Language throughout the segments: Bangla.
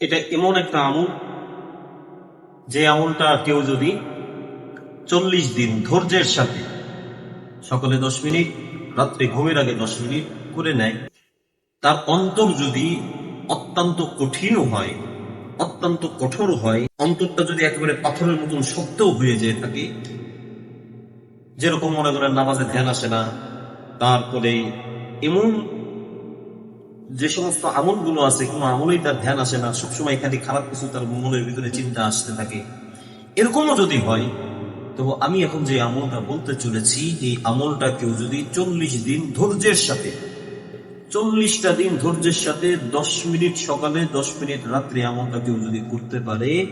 এটা এমন একটা আমল যে আমলটা কেউ যদি চল্লিশ দিন ধৈর্যের সাথে সকালে দশ মিনিট, রাত্রে ঘুমের আগে দশ মিনিট করে নেয়, তার অন্তর যদি অত্যন্ত কঠিনও হয়, অত্যন্ত কঠোর হয়, অন্তরটা যদি একেবারে পাথরের মতন শক্তও হয়ে যেয়ে থাকে, যেরকম মনে করেন নামাজে ধ্যান আসে না, তারপরে এমন যে সমস্ত আমলগুলো আছে, কোনো আমলেই তার ধ্যান আসে না। সবসময় খালি খারাপ কিছু তার মনের ভিতরে চিন্তা আসতে থাকে। এরকমও যদি হয় তো আমি এখন যে আমলটা বলতে চলেছি, এই আমলটা কেউ যদি চল্লিশ দিন ধৈর্যের সাথে, চল্লিশটা দিন ধৈর্যের সাথে দশ মিনিট সকালে, দশ মিনিট রাত্রে আমলটা কেউ যদি করতে পারে,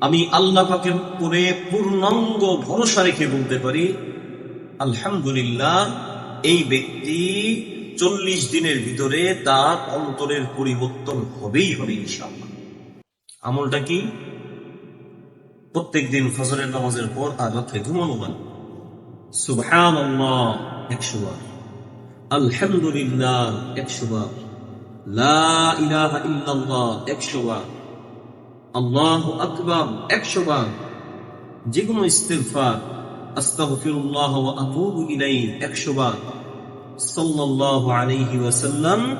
আমি আল্লাহ পাকের উপরে পূর্ণাঙ্গ ভরসা রেখে বলতে পারি, আলহামদুলিল্লাহ, এই ব্যক্তি চল্লিশ দিনের ভিতরে তার অন্তরের পরিবর্তন হবেই হবে ইনশাআল্লাহ। আমলটা কি? প্রত্যেক দিন ফজরের নামাজের পর আর রাত্রে ঘুমানো মানে। সুবহান একশো বার। আলহামদুলিল্লাহ, একশো বার। লা ইলাহা ইল্লাল্লাহ, একশো বার। আল্লাহ আকবার, একশো বার। যে কোনো ইস্তেগফার, আস্তাগফিরুল্লাহ ওয়া আতুবু ইলাইহি, একশো বার। ওয়াসাল্লাম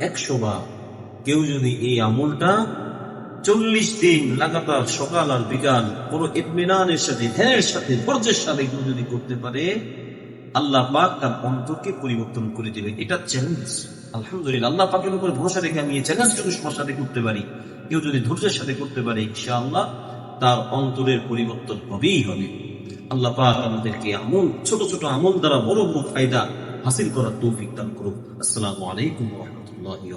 একশো বার। কেউ যদি এই আমলটা চল্লিশ দিন লাগাতার সকাল আর বিকাল কোনো ইতমিনানের সাথে, ধ্যানের সাথে ধৈর্যের সাথে কেউ যদি করতে পারে, আল্লাহ পাক তার অন্তরকে পরিবর্তন করে দেবে এটা চ্যালেঞ্জ আলহামদুলিল্লাহ, আল্লাহ পাকের উপর ভরসা রেখে আমি এই চ্যালেঞ্জটুকু সবার করতে পারি। কেউ যদি ধৈর্যের সাথে করতে পারে, ইনশাআল্লাহ তার অন্তরের পরিবর্তন হবেই হবে। আল্লাহ পাক আমাদেরকে আমল, ছোট ছোট আমল দ্বারা বড় বড় ফায়দা হাসিল করার তৌফিক দান করুক। আসসালামু আলাইকুম রাহমাতুল্লাহি